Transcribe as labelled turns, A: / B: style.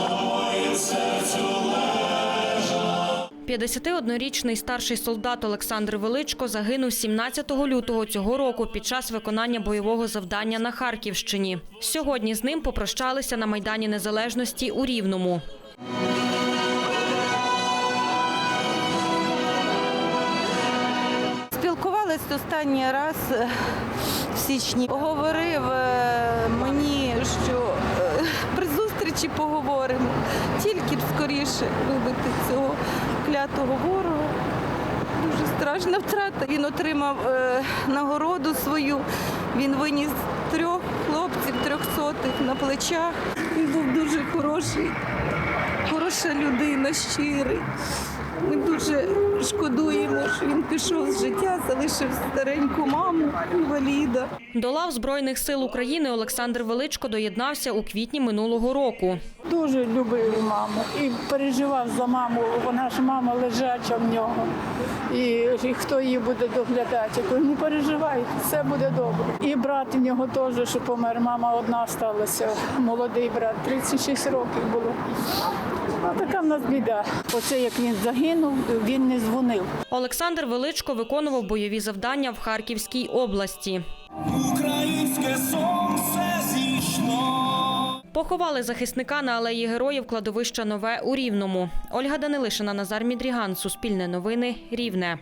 A: – 51-річний старший солдат Олександр Величко загинув 17 лютого цього року під час виконання бойового завдання на Харківщині. Сьогодні з ним попрощалися на Майдані Незалежності у Рівному.
B: Спілкувались останній раз е, в січні. Говорив е, мені, зустрічі поговоримо. Тільки б скоріше вибити цього клятого ворога. Дуже страшна втрата. Він отримав е, нагороду свою. Він виніс трьох хлопців, трьохсотих на плечах. Він був дуже хороший, хороша людина, щирий. Дуже шкодуємо, що він пішов з життя, залишив стареньку маму, інваліда.
A: До лав Збройних сил України Олександр Величко доєднався у квітні минулого року.
C: Дуже любив маму і переживав за маму. Вона ж мама лежача в нього. І, і хто її буде доглядати? Я кажу, не переживай, все буде добре. І брат у нього теж, що помер. Мама одна сталася, молодий брат, 36 років було. А така в нас біда. Оце як він загинув, він не дзвонив.
A: Олександр Величко виконував бойові завдання в Харківській області.
D: Українське сонце.
A: Поховали захисника на алеї героїв кладовища Нове у Рівному. Ольга Данилишина, Назар Мідріган, Суспільне новини, Рівне.